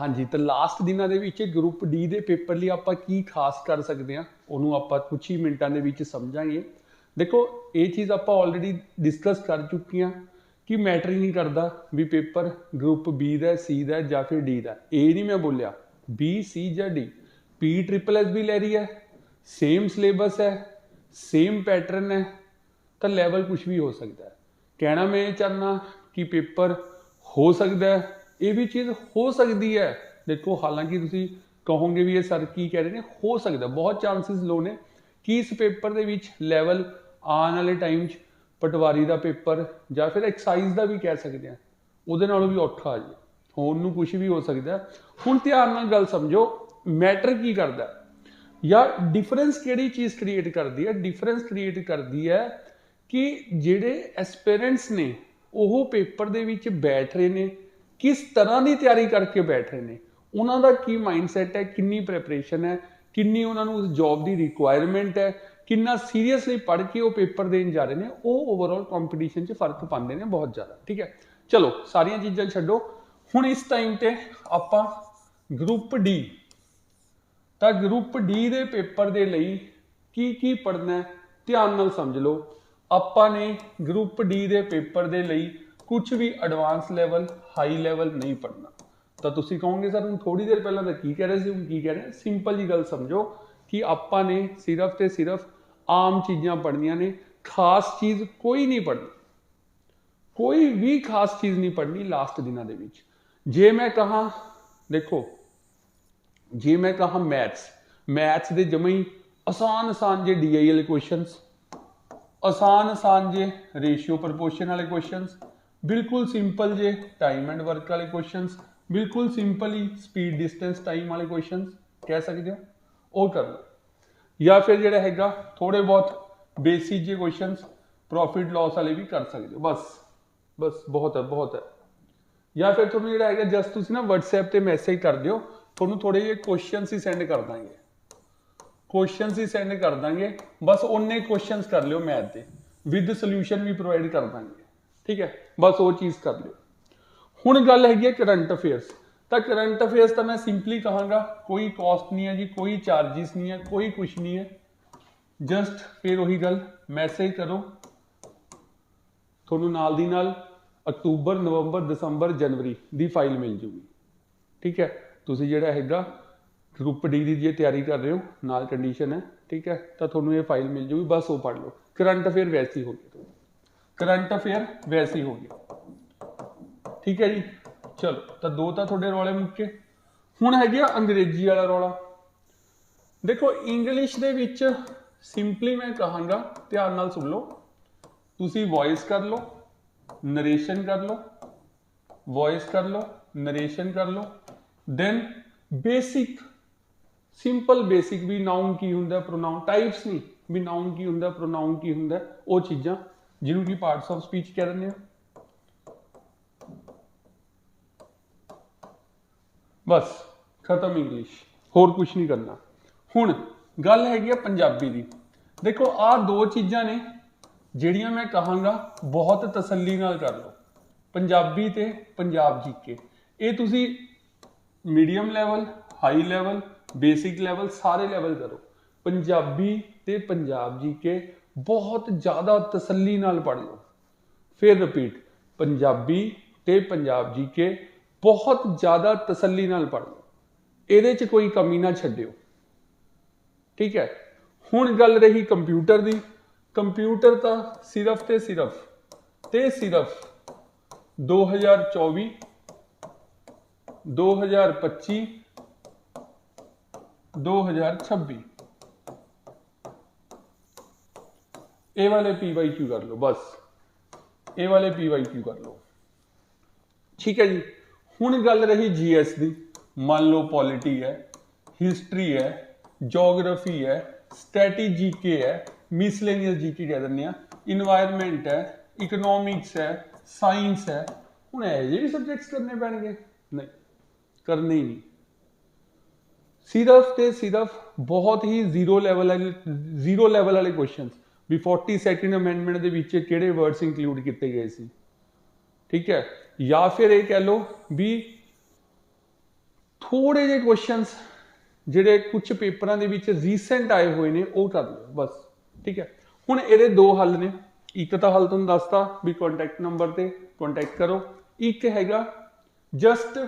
ਹਾਂਜੀ, ਤਾਂ ਲਾਸਟ ਦਿਨਾਂ ਦੇ ਵਿੱਚ ਗਰੁੱਪ ਡੀ ਦੇ ਪੇਪਰ ਲਈ ਆਪਾਂ ਕੀ ਖਾਸ ਕਰ ਸਕਦੇ ਹਾਂ, ਉਹਨੂੰ ਆਪਾਂ ਕੁਝ ਹੀ ਮਿੰਟਾਂ ਦੇ ਵਿੱਚ ਸਮਝਾਂਗੇ। ਦੇਖੋ, ਇਹ ਚੀਜ਼ ਆਪਾਂ ਆਲਰੇਡੀ ਡਿਸਕਸ ਕਰ ਚੁੱਕੇ ਹਾਂ ਕਿ ਮੈਟਰ ਹੀ ਨਹੀਂ ਕਰਦਾ ਵੀ ਪੇਪਰ ਗਰੁੱਪ ਬੀ ਦਾ ਸੀ ਦਾ ਜਾਂ ਫਿਰ ਡੀ ਦਾ। ਇਹ ਨਹੀਂ ਮੈਂ ਬੋਲਿਆ। ਬੀ ਸੀ ਜਾਂ ਡੀ ਪੀ ਟ੍ਰਿਪਲ ਐਸ ਵੀ ਲੈ ਰਹੀ ਹੈ ਸੇਮ ਸਿਲੇਬਸ ਹੈ ਸੇਮ ਪੈਟਰਨ ਹੈ, ਤਾਂ ਲੈਵਲ ਕੁਝ ਵੀ ਹੋ ਸਕਦਾ ਹੈ। ਕਹਿਣਾ ਮੈਂ ਇਹ ਚਾਹਨਾ ਕਿ ਪੇਪਰ ਹੋ ਸਕਦਾ ਹੈ ਇਹ ਵੀ ਚੀਜ਼ ਹੋ ਸਕਦੀ ਹੈ। ਦੇਖੋ, ਹਾਲਾਂਕਿ ਤੁਸੀਂ ਕਹੋਗੇ ਵੀ ਇਹ ਸਰ ਕੀ ਕਹਿ ਰਹੇ ਨੇ, ਹੋ ਸਕਦਾ। ਬਹੁਤ ਚਾਂਸਸ ਲੋ ਨੇ। ਕਿ ਇਸ ਪੇਪਰ ਦੇ ਵਿੱਚ ਲੈਵਲ ਆਉਣ ਵਾਲੇ ਟਾਈਮ 'ਚ ਪਟਵਾਰੀ ਦਾ ਪੇਪਰ ਜਾਂ ਫਿਰ ਐਕਸਾਈਜ਼ ਦਾ ਵੀ ਕਹਿ ਸਕਦੇ ਆ ਉਹਦੇ ਨਾਲੋਂ ਵੀ ਔਖਾ ਆ ਜੇ ਹੋਣ ਨੂੰ ਕੁਝ ਵੀ ਹੋ ਸਕਦਾ। ਹੁਣ ਧਿਆਨ ਨਾਲ ਗੱਲ ਸਮਝੋ ਮੈਟਰ ਕੀ ਕਰਦਾ ਜਾਂ ਡਿਫਰੈਂਸ ਕਿਹੜੀ ਚੀਜ਼ ਕ੍ਰੀਏਟ ਕਰਦੀ ਹੈ? ਡਿਫਰੈਂਸ ਕ੍ਰੀਏਟ ਕਰਦੀ ਹੈ ਕਿ ਜਿਹੜੇ ਐਸਪੀਰੈਂਟਸ ਨੇ, ਉਹ ਪੇਪਰ ਦੇ ਵਿੱਚ ਬੈਠ ਰਹੇ ਨੇ। ਕਿਸ ਤਰ੍ਹਾਂ ਦੀ ਤਿਆਰੀ ਕਰਕੇ ਬੈਠ ਰਹੇ ਨੇ? ਉਹਨਾਂ ਦਾ ਕੀ ਮਾਈਂਡਸੈਟ ਹੈ? ਕਿੰਨੀ ਪ੍ਰੈਪਰੇਸ਼ਨ ਹੈ? ਕਿੰਨੀ ਉਹਨਾਂ ਨੂੰ ਉਸ ਜੌਬ ਦੀ ਰਿਕੁਆਇਰਮੈਂਟ ਹੈ? ਕਿੰਨਾ ਸੀਰੀਅਸਲੀ ਪੜ੍ਹ ਕੇ ਉਹ ਪੇਪਰ ਦੇਣ ਜਾ ਰਹੇ ਨੇ? ਉਹ ਓਵਰਆਲ ਕੰਪੀਟੀਸ਼ਨ 'ਚ ਫ਼ਰਕ ਪਾਉਂਦੇ ਨੇ ਬਹੁਤ ਜ਼ਿਆਦਾ, ਠੀਕ ਹੈ? ਚਲੋ, ਸਾਰੀਆਂ ਚੀਜ਼ਾਂ ਛੱਡੋ। ਹੁਣ ਇਸ ਟਾਈਮ ਤੇ ਆਪਾਂ ਗਰੁੱਪ ਡੀ ਤਾਂ ਗਰੁੱਪ ਡੀ ਦੇ ਪੇਪਰ ਦੇ ਲਈ ਕੀ ਕੀ ਪੜ੍ਹਨਾ ਹੈ? ਧਿਆਨ ਨਾਲ ਸਮਝ ਲਓ। ਆਪਾਂ ਨੇ ਗਰੁੱਪ ਡੀ ਦੇ ਪੇਪਰ ਦੇ ਲਈ ਕੁਝ ਵੀ ਐਡਵਾਂਸ ਲੈਵਲ ਹਾਈ ਲੈਵਲ ਨਹੀਂ ਪੜ੍ਹਨਾ। ਤਾਂ ਤੁਸੀਂ ਕਹੋਗੇ, ਸਰ, ਹੁਣ ਥੋੜੀ ਦੇਰ ਪਹਿਲਾਂ ਤਾਂ ਕੀ ਕਹਿ ਰਹੇ ਸੀ? ਹੁਣ ਕੀ ਕਹਿ ਰਹੇ? ਸਿੰਪਲ ਜੀ ਗੱਲ ਸਮਝੋ ਕਿ ਆਪਾਂ ਨੇ ਸਿਰਫ ਤੇ ਸਿਰਫ ਆਮ ਚੀਜ਼ਾਂ ਪੜ੍ਹਨੀਆਂ ਨੇ, ਖਾਸ ਚੀਜ਼ ਕੋਈ ਨਹੀਂ ਪੜ੍ਹਨੀ। ਕੋਈ ਵੀ ਖਾਸ ਚੀਜ਼ ਨਹੀਂ ਪੜ੍ਹਨੀ ਲਾਸਟ ਦਿਨਾਂ ਦੇ ਵਿੱਚ। ਜੇ ਮੈਂ ਕਹਾ, ਦੇਖੋ, ਜੇ ਮੈਂ ਕਹਾ ਮੈਥਸ ਮੈਥਸ ਦੇ ਜਮੇ ਆਸਾਨ ਆਸਾਨ ਜੇ ਡੀਆਈ ਵਾਲੇ ਕੁਐਸਚਨਸ ਆਸਾਨ ਆਸਾਨ ਜੇ ਰੇਸ਼ੀਓ ਪ੍ਰਪੋਰਸ਼ਨ ਵਾਲੇ ਕੁਐਸਚਨਸ ਬਿਲਕੁਲ ਸਿੰਪਲ ਜੇ ਟਾਈਮ ਐਂਡ ਵਰਕ ਵਾਲੇ ਕੁਐਸਚਨਸ ਬਿਲਕੁਲ ਸਿੰਪਲ ਹੀ ਸਪੀਡ ਡਿਸਟੈਂਸ ਟਾਈਮ ਵਾਲੇ ਕੁਐਸਚਨਸ ਕਹਿ ਸਕਦੇ ਹੋ, ਉਹ ਕਰ ਲਓ। ਜਾਂ ਫਿਰ ਜਿਹੜਾ ਹੈਗਾ ਥੋੜੇ ਬਹੁਤ ਬੇਸਿਕ ਜੇ ਕੁਐਸਚਨਸ ਪ੍ਰੋਫਿਟ ਲਾਸ ਵਾਲੇ ਵੀ ਕਰ ਸਕਦੇ ਹੋ। ਬਸ ਬਸ, ਬਹੁਤ ਹੈ ਬਹੁਤ ਹੈ। ਜਾਂ ਫਿਰ ਤੁਹਾਨੂੰ ਜਿਹੜਾ ਹੈਗਾ ਜਸਟ ਤੁਸੀਂ ਨਾ WhatsApp ਤੇ ਮੈਸੇਜ ਕਰ ਦਿਓ, ਤੁਹਾਨੂੰ ਥੋੜੇ ਜਿਹੇ ਕੁਐਸਚਨਸ ਹੀ ਸੈਂਡ ਕਰ ਦਾਂਗੇ। ਕੁਐਸਚਨਸ ਹੀ ਸੈਂਡ ਕਰ ਦਾਂਗੇ, ਬਸ ਉਹਨੇ ਕੁਐਸਚਨਸ ਕਰ ਲਿਓ ਮੈਥ ਦੇ। ਵਿਦ ਸੋਲੂਸ਼ਨ ਵੀ ਪ੍ਰੋਵਾਈਡ ਕਰ ਦਾਂਗੇ। ਠੀਕ ਹੈ? ਬਸ ਉਹ ਚੀਜ਼ ਕਰ ਲਿਓ। ਹੁਣ ਗੱਲ ਹੈਗੀ ਹੈ ਕਰੰਟ ਅਫੇਅਰਸ। ਤਾਂ ਕਰੰਟ ਅਫੇਅਰਸ ਤਾਂ ਮੈਂ ਸਿੰਪਲੀ ਕਹਾਂਗਾ, ਕੋਈ ਕਾਸਟ ਨਹੀਂ ਹੈ ਜੀ, ਕੋਈ ਚਾਰजेस ਨਹੀਂ ਹੈ, ਕੋਈ ਕੁਝ ਨਹੀਂ ਹੈ। ਜਸਟ ਫਿਰ ਉਹੀ ਗੱਲ ਮੈਸੇਜ ਕਰੋ। ਤੁਹਾਨੂੰ ਨਾਲ ਦੀ ਨਾਲ ਅਕਤੂਬਰ, ਨਵੰਬਰ, ਦਸੰਬਰ, ਜਨਵਰੀ ਦੀ ਫਾਈਲ ਮਿਲ ਜੂਗੀ। ਠੀਕ ਹੈ? ਤੁਸੀਂ ਜਿਹੜਾ ਹੈਗਾ ਗਰੁੱਪ ਡੀ ਦੀ ਜੇ ਤਿਆਰੀ ਕਰ ਰਹੇ ਹੋ, ਨਾਲ ਕੰਡੀਸ਼ਨ ਹੈ। ਠੀਕ ਹੈ? ਤਾਂ ਤੁਹਾਨੂੰ ਇਹ ਫਾਈਲ ਮਿਲ ਜੂਗੀ, ਬਸ ਉਹ ਪੜ੍ਹ ਲਓ। ਕਰੰਟ ਅਫੇਅਰ ਵੈਸੀ ਹੋ ਗਿਆ। ਕਰੰਟ ਅਫੇਅਰ ਵੈਸੀ ਹੋ ਗਿਆ। ਠੀਕ ਹੈ ਜੀ? ਚਲੋ, ਤਾਂ ਦੋ ਤਾਂ ਤੁਹਾਡੇ ਰੌਲੇ ਮੁੱਕੇ। ਹੁਣ ਹੈਗੇ ਆ ਅੰਗਰੇਜ਼ੀ ਵਾਲਾ ਰੌਲਾ। ਦੇਖੋ ਇੰਗਲਿਸ਼ ਦੇ ਵਿੱਚ ਸਿੰਪਲੀ ਮੈਂ ਕਹਾਂਗਾ, ਧਿਆਨ ਨਾਲ ਸੁਣ ਲਓ। ਤੁਸੀਂ ਵੌਇਸ ਕਰ ਲਓ ਨਰੇਸ਼ਨ ਕਰ ਲਓ। ਵੌਇਸ ਕਰ ਲਓ ਨਰੇਸ਼ਨ ਕਰ ਲਓ। ਦੈਨ ਬੇਸਿਕ ਸਿੰਪਲ ਬੇਸਿਕ ਵੀ ਨਾਉਨ ਕੀ ਹੁੰਦਾ ਪ੍ਰੋਨਾਉਨ ਟਾਈਪਸ ਨਹੀਂ। ਵੀ ਨਾਉਨ ਕੀ ਹੁੰਦਾ ਪ੍ਰੋਨਾਉਨ ਕੀ ਹੁੰਦਾ, ਉਹ ਚੀਜ਼ਾਂ ਜਿਹਨੂੰ ਕਿ ਪਾਰਟਸ ਆਫ ਸਪੀਚ ਕਹਿ ਦਿੰਦੇ ਆ ਬਸ, ਖਤਮ ਇੰਗਲਿਸ਼ ਹੋਰ ਕੁਝ ਨਹੀਂ ਕਰਨਾ। ਹੁਣ, ਗੱਲ ਹੈਗੀ ਆ ਪੰਜਾਬੀ ਦੀ। ਦੇਖੋ ਆਹ ਦੋ ਚੀਜ਼ਾਂ ਨੇ, ਜਿਹੜੀਆਂ ਮੈਂ ਕਹਾਂਗਾ, ਬਹੁਤ ਤਸੱਲੀ ਨਾਲ ਕਰ ਲਓ। ਪੰਜਾਬੀ ਤੇ ਪੰਜਾਬ ਜੀਕੇ। ਇਹ ਤੁਸੀਂ medium level, high level, basic level, ਸਾਰੇ ਲੈਵਲ ਕਰੋ। ਪੰਜਾਬੀ ਤੇ ਪੰਜਾਬ ਜੀਕੇ ਬਹੁਤ ਜ਼ਿਆਦਾ ਤਸੱਲੀ ਨਾਲ ਪੜ੍ਹ ਲਓ। ਫਿਰ ਰਿਪੀਟ ਪੰਜਾਬੀ ਤੇ ਪੰਜਾਬ ਜੀਕੇ ਬਹੁਤ ਜ਼ਿਆਦਾ ਤਸੱਲੀ ਨਾਲ ਪੜ੍ਹ ਲਓ। ਇਹਦੇ 'ਚ ਕੋਈ ਕਮੀ ਨਾ ਛੱਡਿਓ। ਠੀਕ ਹੈ? ਹੁਣ ਗੱਲ ਰਹੀ ਕੰਪਿਊਟਰ ਦੀ। ਕੰਪਿਊਟਰ ਤਾਂ ਸਿਰਫ ਤੇ ਸਿਰਫ ਤੇ ਸਿਰਫ 2024 2025 2026 ਇਹ ਵਾਲੇ PYQ ਕਰ ਲਓ, ਬਸ। ਇਹ ਵਾਲੇ PYQ ਕਰ ਲਓ। ਠੀਕ ਹੈ ਜੀ? ਹੁਣ ਗੱਲ ਰਹੀ GS ਦੀ। ਮੰਨ ਲਓ ਪੋਲਿਟੀ ਹੈ, ਹਿਸਟਰੀ ਹੈ ਜੀਓਗ੍ਰਾਫੀ ਹੈ, ਸਟੈਟੀ ਸਟ੍ਰੈਟੇਜੀ ਹੈ ਮਿਸਲੇਨੀਅਸ ਜੀਕੇ ਕਹਿ ਦਿੰਦੇ ਆ ਇਨਵਾਇਰਨਮੈਂਟ ਹੈ ਇਕਨੋਮਿਕਸ ਹੈ ਸਾਇੰਸ ਹੈ। ਹੁਣ ਇਹ ਜਿਹੜੇ ਸਬਜੈਕਟਸ ਕਰਨੇ ਪੈਣਗੇ? ਨਹੀਂ, ਕਰਨੇ ਹੀ ਨਹੀਂ। ਸਿਰਫ ਤੇ ਸਿਰਫ ਬਹੁਤ ਹੀ ਜ਼ੀਰੋ ਲੈਵਲ ਵਾਲੇ ਜ਼ੀਰੋ ਲੈਵਲ ਵਾਲੇ ਕੁਐਸਚਨਸ ਵੀ 42nd ਅਮੈਂਡਮੈਂਟ ਦੇ ਵਿੱਚ ਕਿਹੜੇ ਵਰਡਸ ਇਨਕਲੂਡ ਕੀਤੇ ਗਏ ਸੀ? ਠੀਕ ਹੈ? ਜਾਂ ਫਿਰ ਇਹ ਕਹਿ ਲਓ ਵੀ ਥੋੜੇ ਜਿਹੇ ਕੁਐਸਚਨਸ ਜਿਹੜੇ ਕੁਝ ਪੇਪਰਾਂ ਦੇ ਵਿੱਚ ਰੀਸੈਂਟ ਆਏ ਹੋਏ ਨੇ, ਉਹ ਕਰ ਲਓ, ਬਸ। ਠੀਕ ਹੈ? ਹੁਣ ਇਹਦੇ ਦੋ ਹੱਲ ਨੇ। ਇੱਕ ਤਾਂ ਹੱਲ ਤੁਹਾਨੂੰ ਦੱਸਤਾ ਵੀ ਕੰਟੈਕਟ ਨੰਬਰ ਤੇ ਕੰਟੈਕਟ ਕਰੋ। ਇੱਕ ਹੈਗਾ ਜਸਟ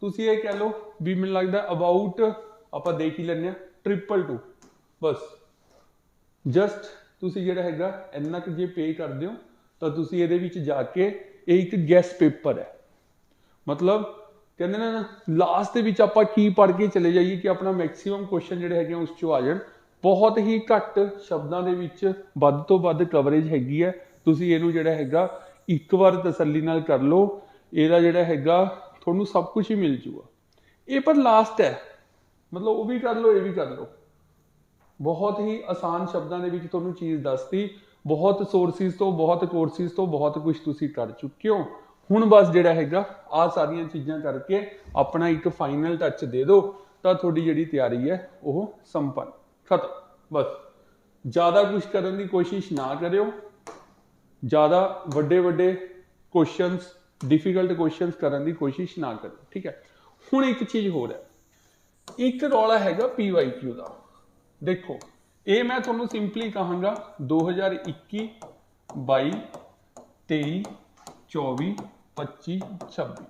ਤੁਸੀਂ ਇਹ ਕਹਿ ਲਓ ਵੀ ਮੈਨੂੰ ਲੱਗਦਾ ਅਬਾਊਟ ਆਪਾਂ ਦੇਖ ਹੀ ਲੈਂਦੇ ਆ ਟ੍ਰਿਪਲ ਟੂ ਬਸ। ਜਸਟ ਤੁਸੀਂ ਜਿਹੜਾ ਹੈਗਾ ਇੰਨਾ ਕੁ ਜੇ ਪੇ ਕਰਦੇ ਹੋ, ਤਾਂ ਤੁਸੀਂ ਇਹਦੇ ਵਿੱਚ ਜਾ ਕੇ ਇਹ ਇੱਕ ਗੈਸ ਪੇਪਰ ਹੈ। ਮਤਲਬ ਕਹਿੰਦੇ ਨਾ ਲਾਸਟ ਦੇ ਵਿੱਚ ਆਪਾਂ ਕੀ ਪੜ੍ਹ ਕੇ ਚਲੇ ਜਾਈਏ ਕਿ ਆਪਣਾ ਮੈਕਸਿਮਮ ਕੁਐਸਚਨ ਜਿਹੜੇ ਹੈਗੇ ਆ ਉਸ ਚੋਂ ਆ ਜਾਣ। ਬਹੁਤ ਹੀ ਘੱਟ ਸ਼ਬਦਾਂ ਦੇ ਵਿੱਚ ਵੱਧ ਤੋਂ ਵੱਧ ਕਵਰੇਜ ਹੈਗੀ ਹੈ। ਤੁਸੀਂ ਇਹਨੂੰ ਜਿਹੜਾ ਹੈਗਾ ਇੱਕ ਵਾਰ ਤਸੱਲੀ ਨਾਲ ਕਰ ਲਓ, ਇਹਦਾ ਜਿਹੜਾ ਹੈਗਾ ਤੁਹਾਨੂੰ ਸਭ ਕੁਝ ਹੀ ਮਿਲ ਜੂਗਾ। ਇਹ ਪਰ ਲਾਸਟ ਹੈ। ਮਤਲਬ ਉਹ ਵੀ ਕਰ ਲਓ, ਇਹ ਵੀ ਕਰ ਲਓ। ਬਹੁਤ ਹੀ ਆਸਾਨ ਸ਼ਬਦਾਂ ਦੇ ਵਿੱਚ ਤੁਹਾਨੂੰ ਚੀਜ਼ ਦੱਸਤੀ। ਬਹੁਤ ਸੋਰਸਿਸ ਤੋਂ, ਬਹੁਤ ਕੋਰਸਿਸ ਤੋਂ, ਬਹੁਤ ਕੁਝ ਤੁਸੀਂ ਕਰ ਚੁੱਕੇ ਹੋ। ਹੁਣ ਬਸ ਜਿਹੜਾ ਹੈਗਾ ਆ ਸਾਰੀਆਂ ਚੀਜ਼ਾਂ ਕਰਕੇ ਆਪਣਾ ਇੱਕ ਫਾਈਨਲ ਟੱਚ ਦੇ ਦਿਓ। ਤਾਂ ਤੁਹਾਡੀ ਜਿਹੜੀ ਤਿਆਰੀ ਹੈ, ਉਹ ਸੰਪੰਨ, ਖਤਮ, ਬਸ। ਜ਼ਿਆਦਾ ਕੁਝ ਕਰਨ ਦੀ ਕੋਸ਼ਿਸ਼ ਨਾ ਕਰਿਓ। ਜ਼ਿਆਦਾ ਵੱਡੇ ਵੱਡੇ ਕੁਐਸਚਨਸ ਡਿਫਿਕਲਟ ਕੁਐਸਚਨਸ ਕਰਨ ਦੀ ਕੋਸ਼ਿਸ਼ ਨਾ ਕਰੋ ਠੀਕ ਹੈ। ਹੁਣ ਇੱਕ ਚੀਜ਼ ਹੋਰ ਹੈ। ਇੱਕ ਰੌਲਾ ਹੈਗਾ PYQ ਦਾ। ਦੇਖੋ, ਇਹ ਮੈਂ ਤੁਹਾਨੂੰ ਸਿੰਪਲੀ ਕਹਾਂਗਾ 2021 22 23 24 25 26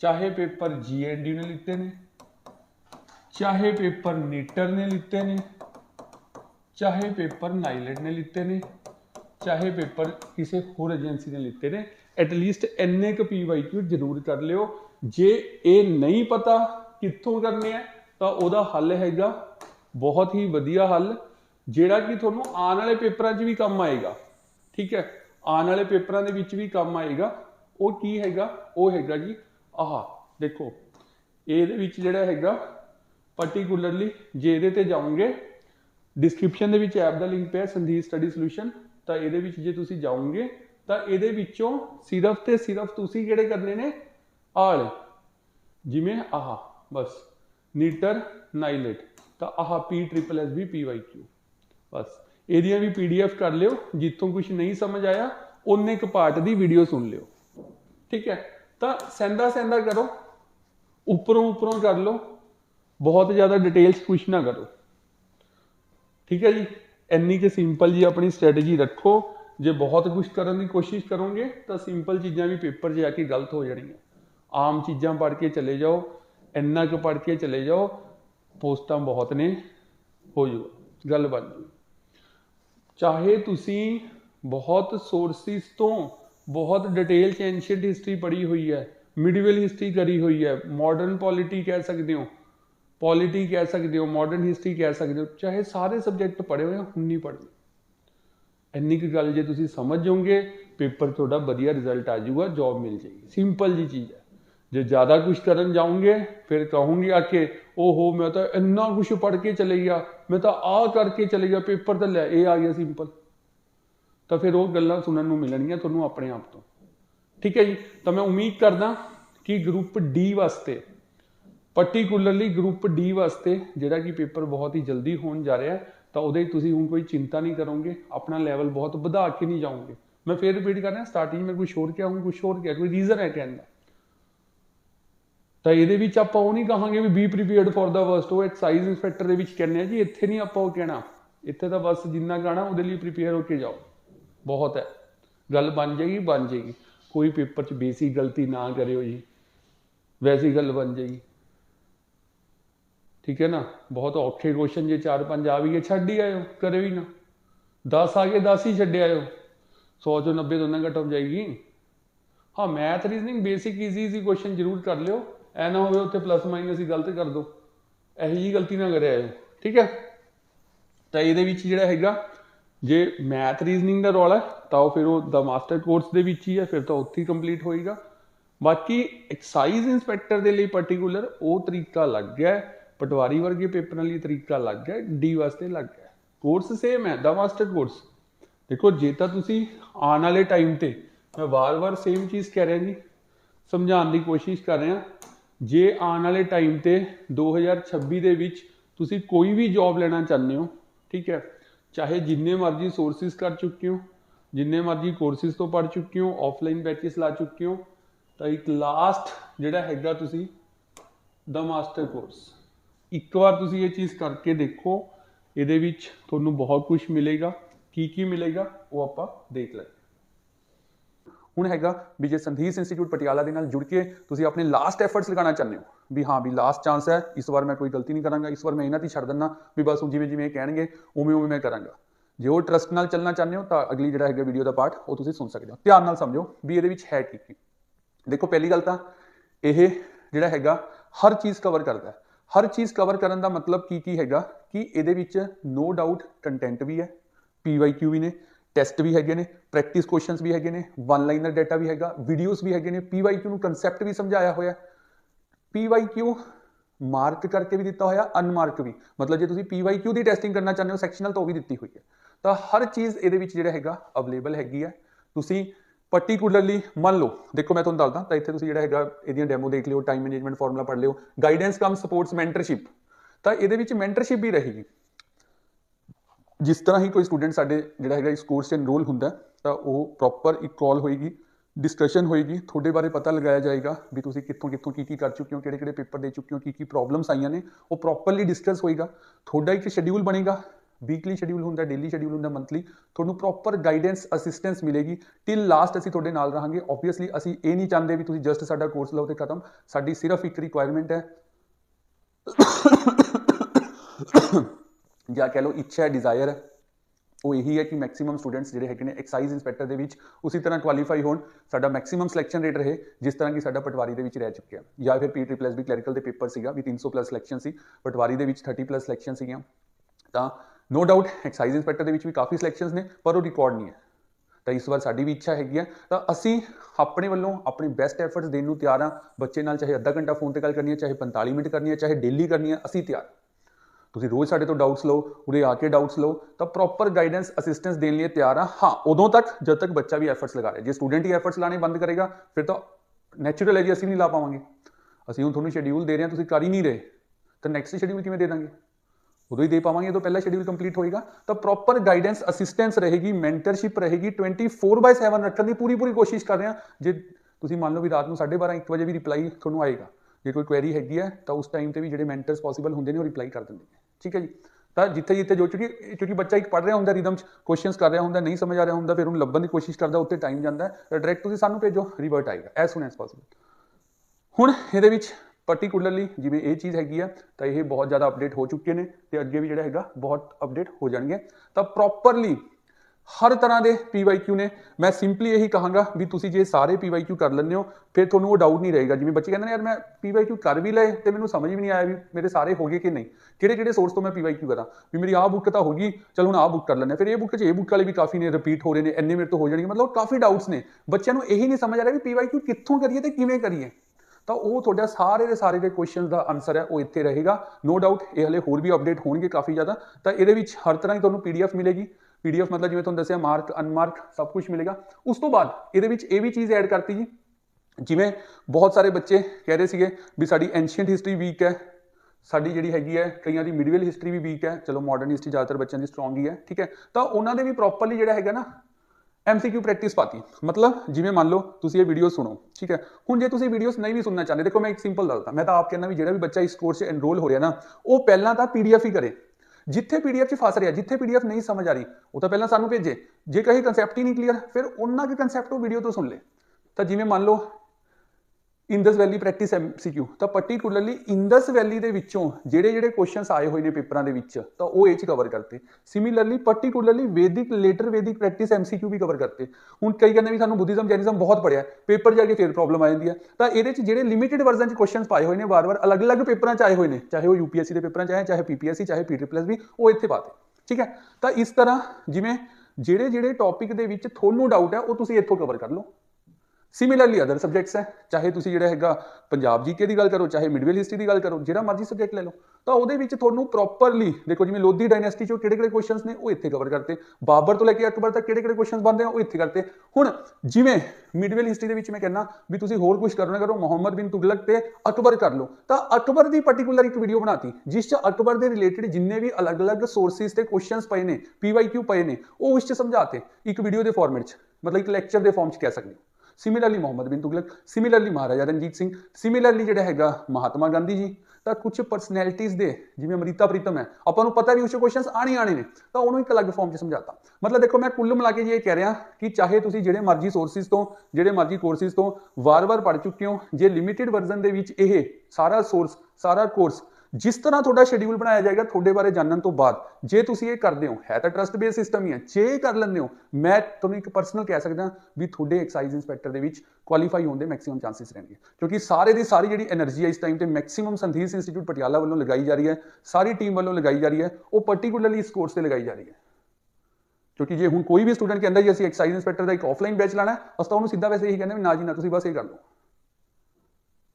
ਚਾਹੇ ਪੇਪਰ ਜੀਐਨਡੀ ਨੇ ਲਿੱਤੇ ਨੇ, ਚਾਹੇ ਪੇਪਰ ਨੀਟਰ ਨੇ ਲਿੱਤੇ ਨੇ, ਚਾਹੇ ਪੇਪਰ ਨਾਈਲਟ ਨੇ ਲਿੱਤੇ ਨੇ, ਚਾਹੇ ਪੇਪਰ ਕਿਸੇ ਹੋਰ ਏਜੰਸੀ ਨੇ ਲਿੱਤੇ ਨੇ ਐਟ ਲੀਸਟ ਇੰਨੇ ਕੁ PYQ ਜ਼ਰੂਰ ਕਰ ਲਿਓ। ਜੇ ਇਹ ਨਹੀਂ ਪਤਾ ਕਿੱਥੋਂ ਕਰਨੇ ਆ, ਤਾਂ ਉਹਦਾ ਹੱਲ ਹੈਗਾ ਬਹੁਤ ਹੀ ਵਧੀਆ ਹੱਲ, ਜਿਹੜਾ ਕਿ ਤੁਹਾਨੂੰ ਆਉਣ ਵਾਲੇ ਪੇਪਰਾਂ 'ਚ ਵੀ ਕੰਮ ਆਏਗਾ। ਠੀਕ ਹੈ? ਆਉਣ ਵਾਲੇ ਪੇਪਰਾਂ ਦੇ ਵਿੱਚ ਵੀ ਕੰਮ ਆਏਗਾ। ਉਹ ਕੀ ਹੈਗਾ? ਉਹ ਹੈਗਾ ਜੀ, ਆਹ ਦੇਖੋ, ਇਹਦੇ ਵਿੱਚ ਜਿਹੜਾ ਹੈਗਾ ਪਾਰਟਿਕੂਲਰਲੀ ਜੇ ਇਹਦੇ ਤੇ ਜਾਓਗੇ ਡਿਸਕ੍ਰਿਪਸ਼ਨ ਦੇ ਵਿੱਚ ਐਪ ਦਾ ਲਿੰਕ ਪਿਆ, ਸੰਦੀਪ ਸਟੱਡੀ ਸੋਲੂਸ਼ਨ ਤਾਂ ਇਹਦੇ ਵਿੱਚ ਜੇ ਤੁਸੀਂ ਜਾਓਗੇ, ਤਾਂ ਇਹਦੇ ਵਿੱਚੋਂ ਸਿਰਫ ਤੇ ਸਿਰਫ ਤੁਸੀਂ ਕਿਹੜੇ ਕਰਨੇ ਨੇ? ਆਲੇ ਜਿਵੇਂ ਆਹ, ਬਸ। ਨੀਟਰ, ਨਾਈਲੇਟ। ਤਾਂ ਆਹ ਪੀ ਟ੍ਰਿਪਲ ਐਸ ਵੀ ਪੀ ਬਸ, ਇਹਦੀਆਂ ਵੀ ਪੀਡੀਐਫ ਕਰ ਲਿਓ, ਜਿੱਥੋਂ ਕੁਝ ਨਹੀਂ ਸਮਝ ਆਇਆ ਉਹਨੇ ਇੱਕ ਪਾਰਟ ਦੀ ਵੀਡੀਓ ਸੁਣ ਲਿਓ। ਠੀਕ ਹੈ? ਤਾਂ ਸੈਂਦਾ ਸੈਂਦਾ ਕਰੋ, ਉੱਪਰੋਂ ਉੱਪਰੋਂ ਕਰ ਲਓ, ਬਹੁਤ ਜ਼ਿਆਦਾ ਡਿਟੇਲਸ ਕੁਝ ਨਾ ਕਰੋ। ਠੀਕ ਹੈ ਜੀ? ਇੰਨੀ ਕਿ ਸਿੰਪਲ ਜੀ ਆਪਣੀ ਸਟ੍ਰੈਟਜੀ ਰੱਖੋ। ਜੇ ਬਹੁਤ ਕੁਝ ਕਰਨ ਦੀ ਕੋਸ਼ਿਸ਼ ਕਰੋਗੇ, ਤਾਂ ਸਿੰਪਲ ਚੀਜ਼ਾਂ ਵੀ ਪੇਪਰ 'ਚ ਜਾ ਕੇ ਗਲਤ ਹੋ ਜਾਣਗੀਆਂ ਆਮ ਚੀਜ਼ਾਂ ਪੜ੍ਹ ਕੇ ਚਲੇ ਜਾਓ, ਇੰਨਾ ਕੁ ਪੜ੍ਹ ਕੇ ਚਲੇ ਜਾਓ ਪੋਸਟਾਂ ਬਹੁਤ ਨੇ, ਹੋ ਜਾਊਗਾ ਗੱਲ ਬਣ ਜੂ। ਚਾਹੇ ਤੁਸੀਂ ਬਹੁਤ ਸੋਰਸਿਸ ਤੋਂ ਬਹੁਤ ਡਿਟੇਲ ਚ ਐਂਸ਼ੀਅੰਟ ਹਿਸਟਰੀ ਪੜ੍ਹੀ ਹੋਈ ਹੈ ਮਿਡੀਵਲ ਹਿਸਟਰੀ ਕਰੀ ਹੋਈ ਹੈ ਮਾਡਰਨ ਪੋਲਿਟੀ ਕਹਿ ਸਕਦੇ ਹੋ ਪੋਲਿਟੀ ਕਹਿ ਸਕਦੇ ਹੋ ਮਾਡਰਨ ਹਿਸਟਰੀ ਕਹਿ ਸਕਦੇ ਹੋ, ਚਾਹੇ ਸਾਰੇ ਸਬਜੈਕਟ ਪੜ੍ਹੇ ਹੋਏ ਹੁਣ ਨਹੀਂ ਪੜ੍ਹਦੇ। ਇੰਨੀ ਕੁ ਗੱਲ ਜੇ ਤੁਸੀਂ ਸਮਝ ਜਾਓਗੇ ਪੇਪਰ ਤੁਹਾਡਾ ਵਧੀਆ ਰਿਜ਼ਲਟ ਆ ਜਾਊਗਾ ਜੌਬ ਮਿਲ ਜਾਏਗੀ। ਸਿੰਪਲ ਜੀ ਚੀਜ਼ ਹੈ। ਜੇ ਜ਼ਿਆਦਾ ਕੁਝ ਕਰਨ ਜਾਉਂਗੇ ਫਿਰ ਕਹੂੰਗੀ ਆ ਕਿ, ਓਹੋ, ਮੈਂ ਤਾਂ ਇੰਨਾ ਕੁਝ ਪੜ ਕੇ ਚਲੇ ਗਿਆ, ਮੈਂ ਤਾਂ ਆ ਕਰਕੇ ਚਲੇ ਗਿਆ, ਪੇਪਰ ਤਾਂ ਲੈ, ਇਹ ਆ ਗਿਆ ਸਿੰਪਲ ਤਾਂ ਫਿਰ ਉਹ ਗੱਲਾਂ ਸੁਣਨ ਨੂੰ ਮਿਲਣਗੀਆਂ ਤੁਹਾਨੂੰ ਆਪਣੇ ਆਪ ਤੋਂ। ਠੀਕ ਹੈ ਜੀ? ਤਾਂ ਮੈਂ ਉਮੀਦ ਕਰਦਾ ਕਿ ਗਰੁੱਪ ਡੀ ਵਾਸਤੇ ਪਾਰਟਿਕੂਲਰਲੀ ਗਰੁੱਪ ਡੀ ਵਾਸਤੇ, ਜਿਹੜਾ ਕਿ ਪੇਪਰ ਬਹੁਤ ਹੀ ਜਲਦੀ ਹੋਣ ਜਾ ਰਿਹਾ ਤਾਂ ਉਹਦੇ ਤੁਸੀਂ ਹੁਣ ਕੋਈ ਚਿੰਤਾ ਨਹੀਂ ਕਰੋਗੇ, ਆਪਣਾ ਲੈਵਲ ਬਹੁਤ ਵਧਾ ਕੇ ਨਹੀਂ ਜਾਓਗੇ। ਮੈਂ ਫੇਰ ਰਿਪੀਟ ਕਰਨਾ ਰਿਹਾ ਸਟਾਰਟਿੰਗ ਮੈਂ ਕੁਝ ਹੋਰ ਕਿਹਾ, ਹੁਣ ਕੁਝ ਹੋਰ ਕਿਹਾ, ਕੋਈ ਰੀਜ਼ਨ ਹੈ ਕਹਿਣ ਦਾ? ਤਾਂ ਇਹਦੇ ਵਿੱਚ ਆਪਾਂ ਉਹ ਨਹੀਂ ਕਹਾਂਗੇ ਵੀ be prepared for the worst ਉਹ ਐਕਸਾਈਜ਼ ਇਨਸਪੈਕਟਰ ਦੇ ਵਿੱਚ ਕਹਿੰਦੇ ਆ ਜੀ, ਇੱਥੇ ਨਹੀਂ ਆਪਾਂ ਉਹ ਕਹਿਣਾ। ਇੱਥੇ ਤਾਂ ਬਸ ਜਿੰਨਾ ਗਾਣਾ ਉਹਦੇ ਲਈ ਪ੍ਰੀਪੇਅਰ ਹੋ ਕੇ ਜਾਓ। ਬਹੁਤ ਹੈ। ਗੱਲ ਬਣ ਜਾਏਗੀ ਬਣ ਜਾਏਗੀ। ਕੋਈ ਪੇਪਰ 'ਚ ਬੇਸਿਕ ਗਲਤੀ ਨਾ ਕਰਿਓ ਜੀ। ਵੈਸੀ ਗੱਲ ਬਣ ਜਾਏਗੀ। ਠੀਕ ਹੈ ਨਾ? ਬਹੁਤ ਔਖੇ ਕੁਐਸਚਨ ਜੇ 4-5 ਆ ਵੀ ਗਏ, ਛੱਡ ਹੀ ਆਇਓ ਕਰਿਓ ਵੀ ਨਾ। 10 ਆ ਗਏ 10 ਹੀ ਛੱਡ ਆਇਓ। 100 ਚੋਂ 90 ਦੋਨਾਂ ਘਟ ਹੋ ਜਾਏਗੀ। ਹਾਂ math reasoning basic easy easy question ਜ਼ਰੂਰ ਕਰ ਲਿਓ। ਐ ਨਾ ਹੋਵੇ ਉੱਥੇ ਪਲੱਸ ਮਾਈਨਸ ਹੀ ਗਲਤ ਕਰ ਦੋ। ਇਹੋ ਜੀ ਗਲਤੀ ਨਾ ਕਰਿਆ ਆਇਓ ਠੀਕ ਹੈ? ਤਾਂ ਇਹਦੇ ਵਿੱਚ ਜਿਹੜਾ ਹੈਗਾ, ਜੇ ਮੈਥ ਰੀਜ਼ਨਿੰਗ ਦਾ ਰੋਲ ਹੈ, ਤਾਂ ਉਹ ਫਿਰ ਉਹ ਦਾ ਮਾਸਟਰ ਕੋਰਸ ਦੇ ਵਿੱਚ ਹੀ ਹੈ, ਫਿਰ ਤਾਂ ਉੱਥੇ ਹੀ ਕੰਪਲੀਟ ਹੋਏਗਾ। ਬਾਕੀ ਐਕਸਾਈਜ਼ ਇਨਸਪੈਕਟਰ ਦੇ ਲਈ ਪਾਰਟਿਕੂਲਰ ਉਹ ਤਰੀਕਾ ਲੱਗ ਗਿਆ ਹੈ, ਪਟਵਾਰੀ ਵਰਗੇ ਪੇਪਰਾਂ ਲਈ ਤਰੀਕਾ ਲੱਗ ਗਿਆ ਡੀ ਵਾਸਤੇ ਲੱਗ ਗਿਆ ਕੋਰਸ ਸੇਮ ਹੈ ਦਾ ਮਾਸਟਰ ਕੋਰਸ ਦੇਖੋ, ਜੇ ਤਾਂ ਤੁਸੀਂ ਆਉਣ ਵਾਲੇ ਟਾਈਮ ਤੇ ਮੈਂ ਵਾਰ-ਵਾਰ ਸੇਮ ਚੀਜ਼ ਕਹਿ ਰਿਹਾ ਜੀ, ਸਮਝਾਉਣ ਦੀ ਕੋਸ਼ਿਸ਼ ਕਰ ਰਿਹਾ। ਜੇ ਆਉਣ ਵਾਲੇ ਟਾਈਮ ਤੇ 2026 ਦੇ ਵਿੱਚ ਤੁਸੀਂ ਕੋਈ ਵੀ ਜੌਬ ਲੈਣਾ ਚਾਹੁੰਦੇ ਹੋ, ਠੀਕ ਹੈ, ਚਾਹੇ ਜਿੰਨੇ ਮਰਜ਼ੀ ਸੋਰਸਿਸ ਕਰ ਚੁੱਕੇ ਹੋ, ਜਿੰਨੇ ਮਰਜ਼ੀ ਕੋਰਸਿਸ ਤੋਂ ਪੜ ਚੁੱਕੇ ਹੋ ਆਫਲਾਈਨ ਬੈਚਸ ਲਾ ਚੁੱਕੇ ਹੋ, ਤਾਂ ਇੱਕ ਲਾਸਟ ਜਿਹੜਾ ਹੈਗਾ ਤੁਸੀਂ ਦਾ ਮਾਸਟਰ ਕੋਰਸ ਇੱਕ ਵਾਰ ਤੁਸੀਂ ਇਹ ਚੀਜ਼ ਕਰਕੇ ਦੇਖੋ, ਇਹਦੇ ਵਿੱਚ ਤੁਹਾਨੂੰ ਬਹੁਤ ਕੁਝ ਮਿਲੇਗਾ। ਕੀ ਕੀ ਮਿਲੇਗਾ, ਉਹ ਆਪਾਂ ਦੇਖ ਲੈਂਦੇ ਹੁਣ ਹੈਗਾ ਵੀ ਜੇ ਸੰਧੀਸ ਇੰਸਟੀਚਿਊਟ ਪਟਿਆਲਾ ਦੇ ਨਾਲ ਜੁੜ ਕੇ ਤੁਸੀਂ ਆਪਣੇ ਲਾਸਟ ਐਫਰਟਸ ਲਗਾਉਣਾ ਚਾਹੁੰਦੇ ਹੋ, ਵੀ ਹਾਂ, ਵੀ ਲਾਸਟ ਚਾਂਸ ਹੈ, ਇਸ ਵਾਰ ਮੈਂ ਕੋਈ ਗਲਤੀ ਨਹੀਂ ਕਰਾਂਗਾ, ਇਸ ਵਾਰ ਮੈਂ ਇਹਨਾਂ ਤੇ ਛੱਡ ਦਿੰਦਾ ਵੀ ਬਸ ਹੁਣ ਜਿਵੇਂ ਜਿਵੇਂ ਇਹ ਕਹਿਣਗੇ, ਉਵੇਂ ਉਵੇਂ ਮੈਂ ਕਰਾਂਗਾ। ਜੇ ਉਹ ਟਰਸਟ ਨਾਲ ਚੱਲਣਾ ਚਾਹੁੰਦੇ ਹੋ ਤਾਂ ਅਗਲੀ ਜਿਹੜਾ ਹੈਗਾ ਵੀਡੀਓ ਦਾ ਪਾਰਟ ਉਹ ਤੁਸੀਂ ਸੁਣ ਸਕਦੇ ਹੋ। ਧਿਆਨ ਨਾਲ ਸਮਝੋ ਵੀ ਇਹਦੇ ਵਿੱਚ ਹੈ ਕੀ ਕੀ ਦੇਖੋ, ਪਹਿਲੀ ਗੱਲ ਤਾਂ ਇਹ ਜਿਹੜਾ ਹੈਗਾ ਹਰ ਚੀਜ਼ ਕਵਰ ਕਰਦਾ ਹੈ। ਹਰ ਚੀਜ਼ ਕਵਰ ਕਰਨ ਦਾ ਮਤਲਬ ਕੀ ਕੀ ਹੈਗਾ? ਕਿ ਇਹਦੇ ਵਿੱਚ ਨੋ ਡਾਊਟ ਕੰਟੈਂਟ ਵੀ ਹੈ ਪੀਵਾਈਕਿਊ ਵੀ ਨੇ ਟੈਸਟ ਵੀ ਹੈਗੇ ਨੇ ਪ੍ਰੈਕਟਿਸ ਕੁਐਸਚਨਸ ਵੀ ਹੈਗੇ ਨੇ ਵਨ ਲਾਈਨਰ ਡਾਟਾ ਵੀ ਹੈਗਾ ਵੀਡੀਓਜ਼ ਵੀ ਹੈਗੇ ਨੇ ਪੀਵਾਈਕਿਊ ਨੂੰ ਕਨਸੈਪਟ ਵੀ ਸਮਝਾਇਆ ਹੋਇਆ ਪੀਵਾਈਕਿਊ ਮਾਰਕ ਕਰਕੇ ਵੀ ਦਿੱਤਾ ਹੋਇਆ ਅਨਮਾਰਕ ਵੀ। ਮਤਲਬ ਜੇ ਤੁਸੀਂ ਪੀਵਾਈਕਿਊ ਦੀ ਟੈਸਟਿੰਗ ਕਰਨਾ ਚਾਹੁੰਦੇ ਹੋ ਸੈਕਸ਼ਨਲ ਤਾਂ ਉਹ ਵੀ ਦਿੱਤੀ ਹੋਈ ਹੈ। ਤਾਂ ਹਰ ਚੀਜ਼ ਇਹਦੇ ਵਿੱਚ ਜਿਹੜਾ ਹੈਗਾ ਅਵੇਲੇਬਲ ਹੈਗੀ ਹੈ। ਤੁਸੀਂ ਪਾਰਟਿਕੂਲਰਲੀ ਮੰਨ ਲਓ, ਦੇਖੋ ਮੈਂ ਤੁਹਾਨੂੰ ਦੱਸਦਾ, ਤਾਂ ਇੱਥੇ ਤੁਸੀਂ ਜਿਹੜਾ ਹੈਗਾ, ਇਹਦੀਆਂ ਡੈਮੋ ਦੇਖ ਲਿਓ ਟਾਈਮ ਮੈਨੇਜਮੈਂਟ ਫਾਰਮੂਲਾ ਪੜ੍ਹ ਲਿਓ ਗਾਈਡੈਂਸ ਕਮ ਸਪੋਰਟਸ ਮੈਂਟਰਸ਼ਿਪ ਤਾਂ ਇਹਦੇ ਵਿੱਚ ਮੈਂਟਰਸ਼ਿਪ ਵੀ ਰਹੇਗੀ। ਜਿਸ ਤਰ੍ਹਾਂ ਹੀ ਕੋਈ ਸਟੂਡੈਂਟ ਸਾਡੇ ਜਿਹੜਾ ਹੈਗਾ ਇਸ ਕੋਰਸ 'ਚ ਐਨਰੋਲ ਹੁੰਦਾ, ਤਾਂ ਉਹ ਪ੍ਰੋਪਰ ਇੱਕ ਕਾਲ ਹੋਏਗੀ ਡਿਸਕਸ਼ਨ ਹੋਏਗੀ, ਤੁਹਾਡੇ ਬਾਰੇ ਪਤਾ ਲਗਾਇਆ ਜਾਏਗਾ ਵੀ ਤੁਸੀਂ ਕਿੱਥੋਂ ਕਿੱਥੋਂ ਕੀ ਕੀ ਕਰ ਚੁੱਕੇ ਹੋ ਕਿਹੜੇ ਕਿਹੜੇ ਪੇਪਰ ਦੇ ਚੁੱਕੇ ਹੋ ਕੀ ਕੀ ਪ੍ਰੋਬਲਮਸ ਆਈਆਂ ਨੇ, ਉਹ ਪ੍ਰੋਪਰਲੀ ਡਿਸਕਸ ਹੋਏਗਾ। ਤੁਹਾਡਾ ਇੱਕ ਸ਼ੈਡਿਊਲ ਬਣੇਗਾ ਵੀਕਲੀ ਸ਼ਡਿਊਲ ਹੁੰਦਾ ਡੇਲੀ ਸ਼ਡਿਊਲ ਹੁੰਦਾ ਮੰਥਲੀ ਤੁਹਾਨੂੰ ਪ੍ਰੋਪਰ ਗਾਈਡੈਂਸ ਅਸਿਸਟੈਂਸ ਮਿਲੇਗੀ। ਟਿਲ ਲਾਸਟ ਅਸੀਂ ਤੁਹਾਡੇ ਨਾਲ ਰਹਾਂਗੇ ਆਬਵੀਅਸਲੀ ਅਸੀਂ ਇਹ ਨਹੀਂ ਚਾਹੁੰਦੇ ਵੀ ਤੁਸੀਂ ਜਸਟ ਸਾਡਾ ਕੋਰਸ ਲਓ ਤੇ ਖਤਮ, ਸਾਡੀ ਸਿਰਫ ਇੱਕ ਰਿਕੁਆਇਰਮੈਂਟ ਹੈ। ਜਾਂ ਕਹਿ ਲਓ ਇੱਛਾ ਹੈ ਡਿਜ਼ਾਇਰ ਹੈ ਉਹ ਇਹੀ ਹੈ ਕਿ ਮੈਕਸਿਮਮ ਸਟੂਡੈਂਟਸ ਜਿਹੜੇ ਹੈਗੇ ਨੇ ਐਕਸਾਈਜ਼ ਇਨਸਪੈਕਟਰ ਦੇ ਵਿੱਚ ਉਸੇ ਤਰ੍ਹਾਂ ਕੁਆਲੀਫਾਈ ਹੋਣ। ਸਾਡਾ ਮੈਕਸਿਮਮ ਸਿਲੈਕਸ਼ਨ ਰੇਟ ਰਹੇ, ਜਿਸ ਤਰ੍ਹਾਂ ਕਿ ਸਾਡਾ ਪਟਵਾਰੀ ਦੇ ਵਿੱਚ ਰਹਿ ਚੁੱਕਿਆ। ਜਾਂ ਫਿਰ ਪੀ ਪੀਟੀ ਪਲੱਸ ਵੀ ਕਲੈਰੀਕਲ ਦੇ ਪੇਪਰ ਸੀਗਾ, ਵੀ 300 ਪਲੱਸ ਸਿਲੈਕਸ਼ਨ ਸੀ, ਪਟਵਾਰੀ ਦੇ ਵਿੱਚ 30 ਪਲੱਸ ਸਿਲੈਕਸ਼ਨ ਸੀਗੀਆਂ। ਤਾਂ ਨੋ ਡਾਊਟ ਐਕਸਾਈਜ਼ ਇਨਸਪੈਕਟਰ ਦੇ ਵਿੱਚ ਵੀ ਕਾਫੀ ਸਿਲੈਕਸ਼ਨਸ ਨੇ, ਪਰ ਉਹ ਰਿਕਾਰਡ ਨਹੀਂ ਹੈ। ਤਾਂ ਇਸ ਵਾਰ ਸਾਡੀ ਵੀ ਇੱਛਾ ਹੈਗੀ ਹੈ ਤਾਂ ਅਸੀਂ ਆਪਣੇ ਵੱਲੋਂ ਆਪਣੇ ਬੈਸਟ ਐਫਰਟਸ ਦੇਣ ਨੂੰ ਤਿਆਰ ਹਾਂ ਬੱਚੇ ਨਾਲ ਚਾਹੇ ਅੱਧਾ ਘੰਟਾ ਫੋਨ ਤੇ ਗੱਲ ਕਰਨੀ ਹੈ ਚਾਹੇ 45 ਮਿੰਟ ਕਰਨੀ ਹੈ ਚਾਹੇ ਡੇਲੀ ਕਰਨੀ ਹੈ ਅਸੀਂ ਤਿਆਰ। ਤੁਸੀਂ ਰੋਜ਼ ਸਾਡੇ ਤੋਂ ਡਾਊਟਸ ਲਓ, ਉਰੇ ਆ ਕੇ ਡਾਊਟਸ ਲਓ, ਤਾਂ ਪ੍ਰੋਪਰ ਗਾਈਡੈਂਸ ਅਸਿਸਟੈਂਸ ਦੇਣ ਲਈ ਤਿਆਰ ਹਾਂ ਹਾਂ, ਉਦੋਂ ਤੱਕ ਜਦ ਤੱਕ ਬੱਚਾ ਵੀ ਐਫਰਟਸ ਲਗਾ ਰਿਹਾ। ਜੇ ਸਟੂਡੈਂਟ ਹੀ ਐਫਰਟਸ ਲਾਣੇ ਬੰਦ ਕਰੇਗਾ, ਫਿਰ ਤਾਂ ਨੈਚੁਰਲ ਹੈ ਜੀ, ਅਸੀਂ ਨਹੀਂ ਲਾ ਪਾਵਾਂਗੇ। ਅਸੀਂ ਹੁਣ ਤੁਹਾਨੂੰ ਸ਼ਡਿਊਲ ਦੇ ਰਹੇ ਹਾਂ, ਤੁਸੀਂ ਕਰ ਹੀ ਨਹੀਂ ਰਹੇ। ਤਾਂ ਨੈਕਸਟ ਸ਼ਡਿਊਲ ਕਿਵੇਂ ਦੇ ਦਾਂਗੇ? ਉਦੋਂ ਹੀ ਦੇ ਪਾਵਾਂਗੇ ਜਦੋਂ ਪਹਿਲਾ ਸ਼ਡਿਊਲ ਕੰਪਲੀਟ ਹੋਏਗਾ। ਤਾਂ ਪ੍ਰੋਪਰ ਗਾਈਡੈਂਸ ਅਸਿਸਟੈਂਸ ਰਹੇਗੀ ਮੈਂਟਰਸ਼ਿਪ ਰਹੇਗੀ 24/7 ਰੱਖਣ ਦੀ ਪੂਰੀ ਪੂਰੀ ਕੋਸ਼ਿਸ਼ ਕਰ ਰਹੇ ਹਾਂ। ਜੇ ਤੁਸੀਂ ਮੰਨ ਲਓ ਵੀ ਰਾਤ ਨੂੰ 12:30 1 ਵਜੇ ਵੀ ਰਿਪਲਾਈ ਤੁਹਾਨੂੰ ਆਏਗਾ। ਜੇ ਕੋਈ ਕੁਐਰੀ ਹੈਗੀ ਹੈ, ਤਾਂ ਉਸ ਟਾਈਮ ਤੇ ਵੀ ਜਿਹੜੇ ਮੈਂਟਰਸ ਪੋਸੀਬਲ ਹੁੰਦੇ ਨੇ, ਉਹ ਰਿਪਲਾਈ ਕਰ ਦਿੰਦੇ ਨੇ। ਠੀਕ ਹੈ ਜੀ। ਤਾਂ ਜਿੱਥੇ ਜਿੱਥੇ ਜੋ ਚੁੱਕੀ ਕਿਉਂਕਿ ਬੱਚਾ ਇੱਕ ਪੜ ਰਿਹਾ ਹੁੰਦਾ ਰਿਦਮ ਚ ਕੁਐਸਚਨਸ ਕਰ ਰਿਹਾ ਹੁੰਦਾ, ਨਹੀਂ ਸਮਝ ਆ ਰਿਹਾ ਹੁੰਦਾ, ਫਿਰ ਉਹਨੂੰ ਲੱਭਣ ਦੀ ਕੋਸ਼ਿਸ਼ ਕਰਦਾ ਉੱਤੇ ਟਾਈਮ ਜਾਂਦਾ ਹੈ। ਡਾਇਰੈਕਟ ਤੁਸੀਂ ਸਾਨੂੰ ਭੇਜੋ ਰਿਵਰਟ ਆਏਗਾ ਐਸ ਸੂਨ ਐਸ ਪੋਸੀਬਲ ਹੁਣ ਇਹਦੇ ਵਿੱਚ ਪਾਰਟਿਕੂਲਰਲੀ ਜਿਵੇਂ ਇਹ ਚੀਜ਼ ਹੈਗੀ ਆ, ਤਾਂ ਇਹ ਬਹੁਤ ਜ਼ਿਆਦਾ ਅਪਡੇਟ ਹੋ ਚੁੱਕੇ ਨੇ ਤੇ ਅੱਗੇ ਵੀ ਜਿਹੜਾ ਹੈਗਾ, ਬਹੁਤ ਅਪਡੇਟ ਹੋ ਜਾਣਗੇ ਤਾਂ ਪ੍ਰੋਪਰਲੀ ਹਰ ਤਰ੍ਹਾਂ ਦੇ PYQ ਨੇ। ਮੈਂ ਸਿੰਪਲੀ ਇਹੀ ਕਹਾਂਗਾ ਵੀ ਤੁਸੀਂ ਜੇ ਸਾਰੇ PYQ ਕਰ ਲੈਂਦੇ ਹੋ, ਫਿਰ ਤੁਹਾਨੂੰ ਉਹ ਡਾਊਟ ਨਹੀਂ ਰਹੇਗਾ। ਜਿਵੇਂ ਬੱਚੇ ਕਹਿੰਦੇ ਨੇ, ਯਾਰ ਮੈਂ PYQ ਕਰ ਵੀ ਲਏ ਤੇ ਮੈਨੂੰ ਸਮਝ ਵੀ ਨਹੀਂ ਆਇਆ ਵੀ ਮੇਰੇ ਸਾਰੇ ਹੋ ਗਏ ਕਿ ਨਹੀਂ? ਕਿਹੜੇ ਕਿਹੜੇ ਸੋਰਸ ਤੋਂ ਮੈਂ PYQ ਕਰਾਂ? ਵੀ ਮੇਰੀ ਆਹ ਬੁੱਕ ਤਾਂ ਹੋ ਗਈ, ਚਲ ਹੁਣ ਆਹ ਬੁੱਕ ਕਰ ਲੈਂਦੇ ਫਿਰ ਇਹ ਬੁੱਕ 'ਚ ਇਹ ਬੁੱਕ ਵਾਲੇ ਵੀ ਕਾਫੀ ਨੇ ਰਿਪੀਟ ਹੋ ਰਹੇ ਨੇ, ਇੰਨੇ ਮੇਰੇ ਤੋਂ ਹੋ ਜਾਣਗੇ। ਮਤਲਬ ਕਾਫੀ ਡਾਊਟਸ ਨੇ। ਬੱਚਿਆਂ ਨੂੰ ਇਹੀ ਨਹੀਂ ਸਮਝ ਆ ਰਿਹਾ ਵੀ PYQ ਕਿੱਥੋਂ ਕਰੀਏ ਤੇ ਕਿਵੇਂ ਕਰੀਏ। ਤਾਂ ਉਹ ਤੁਹਾਡਾ ਸਾਰੇ ਦੇ ਸਾਰੇ ਦੇ ਕੁਐਸਚਨਸ ਦਾ ਆਨਸਰ ਹੈ, ਉਹ ਇੱਥੇ ਰਹੇਗਾ। ਨੋ ਡਾਊਟ ਇਹ ਹਲੇ ਹੋਰ ਵੀ ਅਪਡੇਟ ਹੋਣਗੇ ਕਾਫੀ ਜ਼ਿਆਦਾ। ਤਾਂ ਇਹਦੇ ਵਿੱਚ ਹਰ ਤਰ੍ਹਾਂ ਦੀ ਤੁਹਾਨੂੰ ਪੀਡੀਐਫ ਮਿਲੇਗੀ। ਪੀਡੀਐਫ ਮਤਲਬ ਜਿਵੇਂ ਤੁਹਾਨੂੰ ਦੱਸਿਆ, ਮਾਰਕ, ਅਨਮਾਰਕ ਸਭ ਕੁਝ ਮਿਲੇਗਾ। ਉਸ ਤੋਂ ਬਾਅਦ ਇਹਦੇ ਵਿੱਚ ਇਹ ਵੀ ਚੀਜ਼ ਐਡ ਕਰਤੀ ਜੀ। ਜਿਵੇਂ ਬਹੁਤ ਸਾਰੇ ਬੱਚੇ ਕਹਿ ਰਹੇ ਸੀਗੇ ਵੀ ਸਾਡੀ ਐਂਸ਼ੀਅੰਟ ਹਿਸਟਰੀ ਵੀਕ ਹੈ। ਸਾਡੀ ਜਿਹੜੀ ਹੈਗੀ ਹੈ, ਕਈਆਂ ਦੀ ਮਿਡੀਵਲ ਹਿਸਟਰੀ ਵੀ ਵੀਕ ਹੈ। ਚਲੋ ਮਾਡਰਨ ਹਿਸਟਰੀ ਜ਼ਿਆਦਾਤਰ ਬੱਚਿਆਂ ਦੀ ਸਟਰੋਂਗ ਹੀ ਹੈ, ਠੀਕ ਹੈ। ਤਾਂ ਉਹਨਾਂ ਦੇ ਵੀ ਪ੍ਰੋਪਰਲੀ ਜਿਹੜਾ ਹੈਗਾ ਨਾ ਐਮਸੀਕਿਊ ਪ੍ਰੈਕਟਿਸ ਪਾਤੀ। ਮਤਲਬ ਜਿਵੇਂ ਮੰਨ ਲਓ ਤੁਸੀਂ ਇਹ ਵੀਡੀਓ ਸੁਣੋ, ਠੀਕ ਹੈ। ਹੁਣ ਜੇ ਤੁਸੀਂ ਵੀਡੀਓਜ਼ ਨਹੀਂ ਵੀ ਸੁਣਨਾ ਚਾਹੁੰਦੇ, ਦੇਖੋ ਮੈਂ ਇੱਕ ਸਿੰਪਲ ਦੱਸਦਾ। ਮੈਂ ਤਾਂ ਆਪ ਕਹਿੰਦਾ ਵੀ ਜਿਹੜਾ ਵੀ ਬੱਚਾ ਇਸ ਕੋਰਸ 'ਚ ਐਨਰੋਲ ਹੋ ਰਿਹਾ ਨਾ, ਉਹ ਪਹਿਲਾਂ ਤਾਂ ਪੀਡੀਐਫ ਹੀ ਕਰੇ। ਜਿੱਥੇ ਪੀਡੀਐਫ 'ਚ ਫਸ ਰਿਹਾ, ਜਿੱਥੇ ਪੀਡੀਐਫ ਨਹੀਂ ਸਮਝ ਆ ਰਹੀ, ਉਹ ਤਾਂ ਪਹਿਲਾਂ ਸਾਨੂੰ ਭੇਜੇ। ਜੇ ਕਹੀ ਕਨਸੈਪਟ ਹੀ ਨਹੀਂ ਕਲੀਅਰ ਫਿਰ ਉਹਨਾਂ ਦੇ ਕਨਸੈਪਟ ਉਹ ਵੀਡੀਓ ਤੋਂ ਸੁਣ ਲੇ। ਤਾਂ ਜਿਵੇਂ ਮੰਨ ਲਓ ਇੰਦਸ ਵੈਲੀ ਪ੍ਰੈਕਟਿਸ ਐਮਸੀਕਿਊ ਤਾਂ ਪਾਰਟਿਕੂਲਰਲੀ ਇੰਦਸ ਵੈਲੀ ਦੇ ਵਿੱਚੋਂ ਜਿਹੜੇ ਜਿਹੜੇ ਕੁਐਸਚਨਸ ਆਏ ਹੋਏ ਨੇ ਪੇਪਰਾਂ ਦੇ ਵਿੱਚ, ਤਾਂ ਉਹ ਇਹ ਚ ਕਵਰ ਕਰਤੇ। Similarly particularly Vedic later Vedic practice MCQ ਵੀ ਕਵਰ ਕਰਤੇ। ਹੁਣ ਕਈ ਕਹਿੰਦੇ ਵੀ ਸਾਨੂੰ ਬੁੱਧੀਜ਼ਮ ਜੈਨਿਜ਼ਮ ਬਹੁਤ ਪੜਿਆ ਪੇਪਰ ਜਾ ਕੇ ਫਿਰ ਪ੍ਰੋਬਲਮ ਆ ਜਾਂਦੀ ਹੈ। ਤਾਂ ਇਹਦੇ ਚ ਜਿਹੜੇ ਲਿਮਿਟਿਡ ਵਰਜ਼ਨ ਚ ਕੁਐਸਚਨਸ ਪਾਏ ਹੋਏ ਨੇ, ਵਾਰ-ਵਾਰ ਅਲੱਗ-ਅਲੱਗ ਪੇਪਰਾਂ ਚ ਆਏ ਹੋਏ ਨੇ। ਚਾਹੇ ਉਹ ਯੂਪੀਐਸਸੀ ਦੇ ਪੇਪਰਾਂ ਚ ਆਏ, ਚਾਹੇ ਪੀਪੀਐਸਸੀ ਚਾਹੇ ਪੀਟੀ ਵੀ ਉਹ ਇੱਥੇ ਪਾਤੇ ਠੀਕ ਹੈ? ਤਾਂ ਇਸ ਤਰ੍ਹਾਂ ਜਿਵੇਂ ਜਿਹੜੇ ਜਿਹੜੇ ਟੌਪਿਕ ਦੇ ਵਿੱਚ ਤੁਹਾਨੂੰ ਡਾਊਟ ਹੈ, ਉਹ ਤੁਸੀਂ ਇੱਥੋਂ ਕਵਰ ਕਰ ਲਓ। ਸਿਮਿਲਰਲੀ ਅਦਰ ਸਬਜੈਕਟਸ ਹੈ। ਚਾਹੇ ਤੁਸੀਂ ਜਿਹੜਾ ਹੈਗਾ ਪੰਜਾਬ ਜੀਕੇ ਦੀ ਗੱਲ ਕਰੋ, ਚਾਹੇ ਮਿਡਵੈਲ ਹਿਸਟਰੀ ਦੀ ਗੱਲ ਕਰੋ, ਜਿਹੜਾ ਮਰਜ਼ੀ ਸਬਜੈਕਟ ਲੈ ਲਓ, ਤਾਂ ਉਹਦੇ ਵਿੱਚ ਤੁਹਾਨੂੰ ਪ੍ਰੋਪਰਲੀ ਦੇਖੋ ਜਿਵੇਂ ਲੋਧੀ ਡਾਇਨੈਸਟੀ ਚੋਂ ਕਿਹੜੇ ਕਿਹੜੇ ਕੁਐਸਚਨਸ ਨੇ, ਉਹ ਇੱਥੇ ਕਵਰ ਕਰਤੇ। ਬਾਬਰ ਤੋਂ ਲੈ ਕੇ ਅਕਬਰ ਤੱਕ ਕਿਹੜੇ ਕਿਹੜੇ ਕੁਐਸਚਨਸ ਬਣਦੇ ਆ, ਉਹ ਇੱਥੇ ਕਰਤੇ। ਹੁਣ ਜਿਵੇਂ ਮਿਡਵਲ ਹਿਸਟਰੀ ਦੇ ਵਿੱਚ ਮੈਂ ਕਹਿੰਦਾ ਵੀ ਤੁਸੀਂ ਹੋਰ ਕੁਝ ਕਰਨਾ ਕਰੋ, ਮੁਹੰਮਦ ਬਿਨ ਤੁਗਲਕ ਤੇ ਅਕਬਰ ਕਰ ਲਓ। ਤਾਂ ਅਕਬਰ ਦੀ ਪਾਰਟਿਕੂਲਰ ਇੱਕ ਵੀਡੀਓ ਬਣਾਤੀ, ਜਿਸ 'ਚ ਅਕਬਰ ਦੇ ਰਿਲੇਟਡ ਜਿੰਨੇ ਵੀ ਅਲੱਗ-ਅਲੱਗ ਸੋਰਸਿਸ ਤੇ ਕੁਐਸਚਨਸ ਪਏ ਨੇ ਪੀਵਾਈਕਿਊ ਪਏ ਨੇ, ਉਹ ਉਸ 'ਚ ਸਮਝਾਤੇ, ਇੱਕ ਵੀਡੀਓ ਦੇ ਫਾਰਮੈਟ 'ਚ, ਮਤਲਬ ਇੱਕ ਲੈਕਚਰ ਦੇ ਫਾਰਮ 'ਚ ਕਹਿ ਸਕਦੇ ਹੋ। Similarly Muhammad bin Tughlaq similarly Maharaja Ranjit Singh similarly ਜਿਹੜਾ ਹੈਗਾ ਮਹਾਤਮਾ ਗਾਂਧੀ ਜੀ, ਤਾਂ ਕੁਝ ਪਰਸਨੈਲਿਟੀਜ਼ ਦੇ, ਜਿਵੇਂ ਅਮ੍ਰਿਤਾ ਪ੍ਰੀਤਮ ਹੈ, ਆਪਾਂ ਨੂੰ ਪਤਾ ਵੀ ਉਸ ਕੁਐਸਚਨਸ ਆਣੇ ਆਣੇ ਨੇ, ਤਾਂ ਉਹਨੂੰ ਇੱਕ ਅਲੱਗ ਫਾਰਮ 'ਚ ਸਮਝਾਤਾ। ਮਤਲਬ ਦੇਖੋ, ਮੈਂ ਕੁੱਲ ਮਿਲਾ ਕੇ ਜੀ ਇਹ ਕਹਿ ਰਿਹਾ ਕਿ ਚਾਹੇ ਤੁਸੀਂ ਜਿਹੜੇ ਮਰਜ਼ੀ ਸੋਰਸਿਸ ਤੋਂ, ਜਿਹੜੇ ਮਰਜ਼ੀ ਕੋਰਸਿਸ ਤੋਂ ਵਾਰ-ਵਾਰ ਪੜ੍ਹ ਚੁੱਕੇ ਹੋ, ਜੇ ਲਿਮਿਟਿਡ ਵਰਜ਼ਨ ਦੇ ਵਿੱਚ ਇਹ ਸਾਰਾ ਸੋਰਸ ਸਾਰਾ ਕੋਰਸ ਜਿਸ ਤਰ੍ਹਾਂ ਤੁਹਾਡਾ ਸ਼ਡਿਊਲ ਬਣਾਇਆ ਜਾਏਗਾ ਤੁਹਾਡੇ ਬਾਰੇ ਜਾਣਨ ਤੋਂ ਬਾਅਦ, ਜੇ ਤੁਸੀਂ ਇਹ ਕਰਦੇ ਹੋ, ਹੈ ਤਾਂ ਟਰਸਟ ਬੇਸ ਸਿਸਟਮ ਹੀ ਹੈ। ਜੇ ਕਰ ਲੈਂਦੇ ਹੋ, ਮੈਂ ਤੁਹਾਨੂੰ ਇੱਕ ਪਰਸਨਲ ਕਹਿ ਸਕਦਾ ਵੀ ਤੁਹਾਡੇ ਐਕਸਾਈਜ਼ ਇਨਸਪੈਕਟਰ ਦੇ ਵਿੱਚ ਕੁਆਲੀਫਾਈ ਹੋਣ ਦੇ ਮੈਕਸਿਮਮ ਚਾਂਸਸ ਰਹਿਣਗੇ। ਕਿਉਂਕਿ ਸਾਰੇ ਦੀ ਸਾਰੀ ਜਿਹੜੀ એનર્ਜੀ ਹੈ ਇਸ ਟਾਈਮ ਤੇ ਮੈਕਸਿਮਮ ਸੰਧੀਸ ਇੰਸਟੀਚਿਊਟ ਪਟਿਆਲਾ ਵੱਲੋਂ ਲਗਾਈ ਜਾ ਰਹੀ ਹੈ, ਸਾਰੀ ਟੀਮ ਵੱਲੋਂ ਲਗਾਈ ਜਾ ਰਹੀ ਹੈ, ਉਹ ਪਾਰਟਿਕੂਲਰਲੀ ਇਸ ਕੋਰਸ ਤੇ ਲਗਾਈ ਜਾ ਰਹੀ ਹੈ। ਕਿਉਂਕਿ ਜੇ ਹੁਣ ਕੋਈ ਵੀ ਸਟੂਡੈਂਟ ਕਹਿੰਦਾ ਜੀ ਅਸੀਂ ਐਕਸਾਈਜ਼ ਇਨਸਪੈਕਟਰ ਦਾ ਇੱਕ ਆਫਲਾਈਨ ਬੈਚ ਲਾਣਾ ਅਸਤਾ ਉਹਨੂੰ ਸਿੱਧਾ ਵੈਸੇ ਇਹੀ ਕਹਿੰਦੇ ਵੀ ਨਾ ਜੀ, ਨਾ ਤੁਸੀਂ ਬਸ ਇਹ ਕਰ ਲਓ।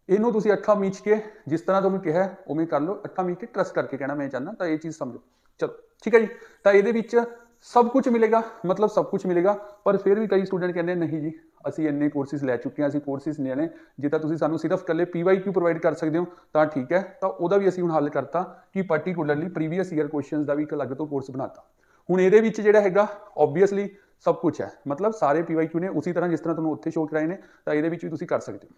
ਇਹਨੂੰ ਤੁਸੀਂ ਅੱਖਾਂ ਮੀਚ ਕੇ ਜਿਸ ਤਰ੍ਹਾਂ ਤੁਹਾਨੂੰ ਕਿਹਾ ਹੈ, ਉਵੇਂ ਕਰ ਲਓ। ਅੱਖਾਂ ਮੀਚ ਕੇ ਟਰਸਟ ਕਰਕੇ ਕਹਿਣਾ ਮੈਂ ਚਾਹੁੰਦਾ ਤਾਂ ਇਹ ਚੀਜ਼ ਸਮਝੋ। ਚਲੋ ਠੀਕ ਹੈ ਜੀ? ਤਾਂ ਇਹਦੇ ਵਿੱਚ ਸਭ ਕੁਝ ਮਿਲੇਗਾ ਮਤਲਬ ਸਭ ਕੁਝ ਮਿਲੇਗਾ ਪਰ ਫਿਰ ਵੀ ਕਈ ਸਟੂਡੈਂਟ ਕਹਿੰਦੇ ਨਹੀਂ ਜੀ ਅਸੀਂ ਇੰਨੇ ਕੋਰਸਿਸ ਲੈ ਚੁੱਕੇ ਹਾਂ ਅਸੀਂ ਕੋਰਸਿਸ ਨਹੀਂ ਲੈਣੇ। ਜੇ ਤਾਂ ਤੁਸੀਂ ਸਾਨੂੰ ਸਿਰਫ ਇਕੱਲੇ PYQ ਪ੍ਰੋਵਾਈਡ ਕਰ ਸਕਦੇ ਹੋ ਤਾਂ ਠੀਕ ਹੈ। ਤਾਂ ਉਹਦਾ ਵੀ ਅਸੀਂ ਹੁਣ ਹੱਲ ਕਰਤਾ ਕਿ ਪਾਰਟਿਕੂਲਰਲੀ ਪ੍ਰੀਵੀਅਸ ਈਅਰ ਕੁਐਸਚਨਸ ਦਾ ਵੀ ਇੱਕ ਅਲੱਗ ਤੋਂ ਕੋਰਸ ਬਣਾਤਾ। ਹੁਣ ਇਹਦੇ ਵਿੱਚ ਜਿਹੜਾ ਹੈਗਾ ਆਬਵੀਅਸਲੀ ਸਭ ਕੁਝ ਹੈ। ਮਤਲਬ ਸਾਰੇ PYQ ਨੇ ਉਸੇ ਤਰ੍ਹਾਂ ਜਿਸ ਤਰ੍ਹਾਂ ਤੁਹਾਨੂੰ ਉੱਥੇ ਸ਼ੋਅ ਕਰਾਏ ਨੇ ਤਾਂ ਇਹਦੇ ਵਿੱਚ ਵੀ ਤੁਸੀਂ ਕਰ ਸਕਦੇ ਹੋ।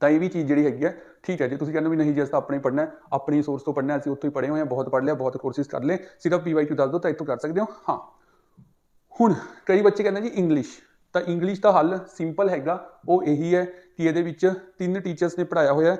ਤਾਂ ਇਹ ਵੀ ਚੀਜ਼ ਜਿਹੜੀ ਹੈਗੀ ਹੈ ਠੀਕ ਹੈ, ਜੇ ਤੁਸੀਂ ਕਹਿੰਦੇ ਵੀ ਨਹੀਂ ਜੇ, ਅਸੀਂ ਤਾਂ ਆਪਣੇ ਪੜ੍ਹਨਾ ਹੈ, ਆਪਣੀ ਸੋਰਸ ਤੋਂ ਪੜ੍ਹਨਾ ਅਸੀਂ ਉੱਥੋਂ ਹੀ ਪੜ੍ਹੇ ਹੋਏ ਹਾਂ, ਬਹੁਤ ਪੜ੍ਹ ਲਿਆ, ਬਹੁਤ ਕੋਰਸਿਸ ਕਰ ਲਏ, ਸਿਰਫ PYQ ਦੱਸ ਦਿਓ ਤਾਂ ਇੱਥੋਂ ਕਰ ਸਕਦੇ ਹੋ? ਹਾਂ। ਹੁਣ ਕਈ ਬੱਚੇ ਕਹਿੰਦੇ ਜੀ ਇੰਗਲਿਸ਼ ਤਾਂ ਇੰਗਲਿਸ਼ ਦਾ ਹੱਲ ਸਿੰਪਲ ਹੈਗਾ, ਉਹ ਇਹੀ ਹੈ ਕਿ ਇਹਦੇ ਵਿੱਚ ਤਿੰਨ ਟੀਚਰਸ ਨੇ ਪੜਾਇਆ ਹੋਇਆ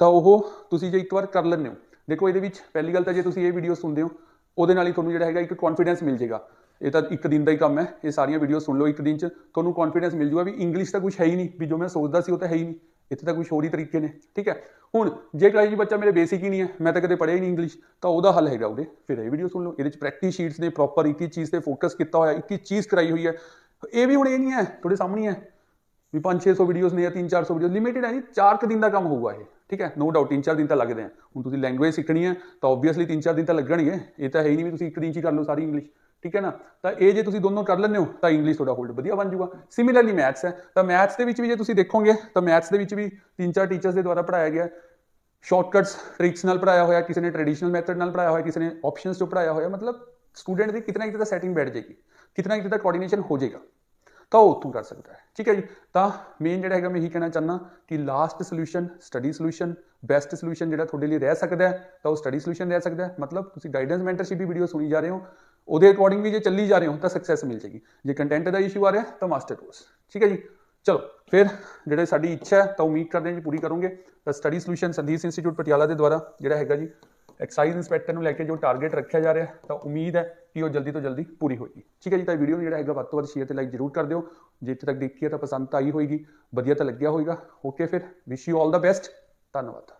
ਤਾਂ ਉਹ ਤੁਸੀਂ ਜੇ ਇੱਕ ਵਾਰ ਕਰ ਲੈਂਦੇ ਹੋ, ਦੇਖੋ ਇਹਦੇ ਵਿੱਚ ਪਹਿਲੀ ਗੱਲ ਤਾਂ ਜੇ ਤੁਸੀਂ ਇਹ ਵੀਡੀਓ ਸੁਣਦੇ ਹੋ, ਉਹਦੇ ਨਾਲ ਹੀ ਤੁਹਾਨੂੰ ਜਿਹੜਾ ਹੈਗਾ ਇੱਕ ਕੌਨਫੀਡੈਂਸ ਮਿਲ ਜਾਏਗਾ। ਇਹ ਤਾਂ ਇੱਕ ਦਿਨ ਦਾ ਹੀ ਕੰਮ ਹੈ, ਇਹ ਸਾਰੀਆਂ ਵੀਡੀਓ ਸੁਣ ਲਓ ਇੱਕ ਦਿਨ 'ਚ, ਤੁਹਾਨੂੰ ਕੌਨਫੀਡੈਂਸ ਮਿਲ ਜੂਗਾ ਵੀ ਇੰਗਲਿਸ਼ ਤਾਂ ਕੁਝ ਹੈ ਹੀ ਨਹੀਂ, ਵੀ ਜੋ ਮੈਂ ਸੋਚਦਾ ਸੀ ਉਹ ਤਾਂ ਹੈ ਹੀ ਨਹੀਂ, ਇੱਥੇ ਤਾਂ ਕੁਝ ਹੋਰ ਹੀ ਤਰੀਕੇ ਨੇ, ਠੀਕ ਹੈ। ਹੁਣ ਜੇ ਕਹੇ ਜੀ ਬੱਚਾ ਮੇਰੇ ਬੇਸਿਕ ਹੀ ਨਹੀਂ ਹੈ, ਮੈਂ ਤਾਂ ਕਦੇ ਪੜ੍ਹਿਆ ਹੀ ਨਹੀਂ ਇੰਗਲਿਸ਼ ਤਾਂ ਉਹਦਾ ਹੱਲ ਹੈਗਾ ਉਹਦੇ, ਫਿਰ ਇਹ ਵੀਡੀਓ ਸੁਣ ਲਓ, ਇਹਦੇ 'ਚ ਪ੍ਰੈਕਟਿਸ ਸ਼ੀਟਸ ਨੇ ਪ੍ਰੋਪਰ ਇੱਕ ਹੀ ਚੀਜ਼ ਤੇ ਫੋਕਸ ਕੀਤਾ ਹੋਇਆ, ਇੱਕ ਹੀ ਚੀਜ਼ ਕਰਾਈ ਹੋਈ ਹੈ। ਇਹ ਵੀ ਹੁਣ ਇਹ ਨਹੀਂ ਹੈ, ਤੁਹਾਡੇ ਸਾਹਮਣੇ ਹੈ ਵੀ 5-600 ਵੀਡੀਓਜ਼ ਨੇ ਜਾਂ 3-400 ਵੀਡੀਓ ਲਿਮਿਟਿਡ ਹੈ ਜੀ 4 ਕੁ ਦਿਨ ਦਾ ਕੰਮ ਹੋਊਗਾ ਇਹ, ਠੀਕ ਹੈ ਨੋ ਡਾਊਟ 3-4 ਦਿਨ ਤਾਂ ਲੱਗਦੇ ਆ। ਹੁਣ ਤੁਸੀਂ ਲੈਂਗੁਏਜ ਸਿੱਖਣੀ ਹੈ, ਤਾਂ ਆਬਵੀਅਸਲੀ 3-4 ਦਿਨ ਤਾਂ ਲੱਗਣਗੇ, ਇਹ ਤਾਂ ਹੈ ਹੀ ਨਹੀਂ ਵੀ ਤੁਸੀਂ ਇੱਕ ਦਿਨ 'ਚ ਹੀ ਕਰ ਲਓ ਸਾਰੀ ਇੰਗਲਿਸ਼ ਠੀਕ ਹੈ ਨਾ? ਤਾਂ ਇਹ ਜੇ ਤੁਸੀਂ ਦੋਨੋਂ ਕਰ ਲੈਂਦੇ ਹੋ, ਤਾਂ ਇੰਗਲਿਸ਼ ਤੁਹਾਡਾ ਹੋਲਡ ਵਧੀਆ ਬਣ ਜਾਊਗਾ। ਸਿਮਿਲਰਲੀ ਮੈਥਸ ਹੈ। ਤਾਂ ਮੈਥਸ ਦੇ ਵਿੱਚ ਵੀ ਜੇ ਤੁਸੀਂ ਦੇਖੋਗੇ, ਤਾਂ ਮੈਥਸ ਦੇ ਵਿੱਚ ਵੀ 3-4 ਟੀਚਰਸ ਦੇ ਦੁਆਰਾ ਪੜਾਇਆ ਗਿਆ। ਸ਼ਾਰਟਕਟਸ ਟ੍ਰਿਕਸ ਨਾਲ ਪੜਾਇਆ ਹੋਇਆ, ਕਿਸੇ ਨੇ ਟ੍ਰੈਡੀਸ਼ਨਲ ਮੈਥਡ ਨਾਲ ਪੜਾਇਆ ਹੋਇਆ, ਕਿਸੇ ਨੇ ਆਪਸ਼ਨਸ ਤੋਂ ਪੜਾਇਆ ਹੋਇਆ। ਮਤਲਬ ਸਟੂਡੈਂਟ ਦੀ ਕਿਤਨਾ ਕਿਤੇ ਤਾਂ ਸੈਟਿੰਗ ਬੈਠ ਜਾਏਗੀ, ਕਿਤਨਾ ਕਿਤੇ ਦਾ ਕੋਆਰਡੀਨੇਸ਼ਨ ਹੋ ਜਾਏਗਾ। ਤਾਂ ਉਹ ਉੱਥੋਂ ਕਰ ਸਕਦਾ ਹੈ। ਠੀਕ ਹੈ ਜੀ? ਤਾਂ ਮੇਨ ਜਿਹੜਾ ਹੈਗਾ, ਮੈਂ ਇਹੀ ਕਹਿਣਾ ਚਾਹੁੰਦਾ ਕਿ last solution study solution best solution ਜਿਹੜਾ ਤੁਹਾਡੇ ਲਈ ਰਹਿ ਸਕਦਾ ਹੈ, ਤਾਂ ਉਹ ਸਟੱਡੀ ਸੋਲੂਸ਼ਨ ਰਹਿ ਸਕਦਾ ਹੈ। ਮਤਲਬ ਤੁਸੀਂ ਗਾਈਡੈਂਸ ਮੈਂਟਰਸ਼ਿਪ ਦੀ ਵੀਡੀਓ ਸੁਣੀ ਜਾ ਰਹੇ ਹੋ। ਉਹਦੇ ਅਕੋਰਡਿੰਗ ਵੀ ਜੇ ਚੱਲੀ ਜਾ ਰਹੇ ਹੋ ਤਾਂ ਸਕਸੈਸ ਮਿਲ ਜਾਏਗੀ ਜੇ ਕੰਟੈਂਟ ਦਾ ਇਸ਼ੂ ਆ ਰਿਹਾ ਤਾਂ ਮਾਸਟਰ ਕੋਰਸ ਠੀਕ ਹੈ ਜੀ ਚਲੋ ਫਿਰ ਜਿਹੜੇ ਸਾਡੀ ਇੱਛਾ ਹੈ ਤਾਂ ਉਮੀਦ ਕਰਦੇ ਹਾਂ ਜੀ ਪੂਰੀ ਕਰੋਗੇ ਤਾਂ ਸਟੱਡੀ ਸੋਲੂਸ਼ਨ ਸੰਦੀਸ ਇੰਸਟੀਚਿਊਟ ਪਟਿਆਲਾ ਦੇ ਦੁਆਰਾ ਜਿਹੜਾ ਹੈਗਾ ਜੀ ਐਕਸਾਈਜ਼ ਇਨਸਪੈਕਟਰ ਨੂੰ ਲੈ ਕੇ ਜੋ ਟਾਰਗੇਟ ਰੱਖਿਆ ਜਾ ਰਿਹਾ ਤਾਂ ਉਮੀਦ ਹੈ ਕਿ ਉਹ ਜਲਦੀ ਤੋਂ ਜਲਦੀ ਪੂਰੀ ਹੋਏਗੀ ਠੀਕ ਹੈ ਜੀ ਤਾਂ ਇਹ ਵੀਡੀਓ ਨੂੰ ਜਿਹੜਾ ਹੈਗਾ ਵੱਧ ਤੋਂ ਵੱਧ ਸ਼ੇਅਰ ਤੇ ਲਾਈਕ ਜ਼ਰੂਰ ਕਰ ਦਿਓ। ਜੇ ਇੱਥੇ ਤੱਕ ਦੇਖੀ ਹੈ, ਤਾਂ ਪਸੰਦ ਤਾਂ ਆਈ ਹੋਏਗੀ। ਵਧੀਆ ਤਾਂ ਲੱਗਿਆ ਹੋਏਗਾ। ਓਕੇ ਫਿਰ wish you all the best ਧੰਨਵਾਦ।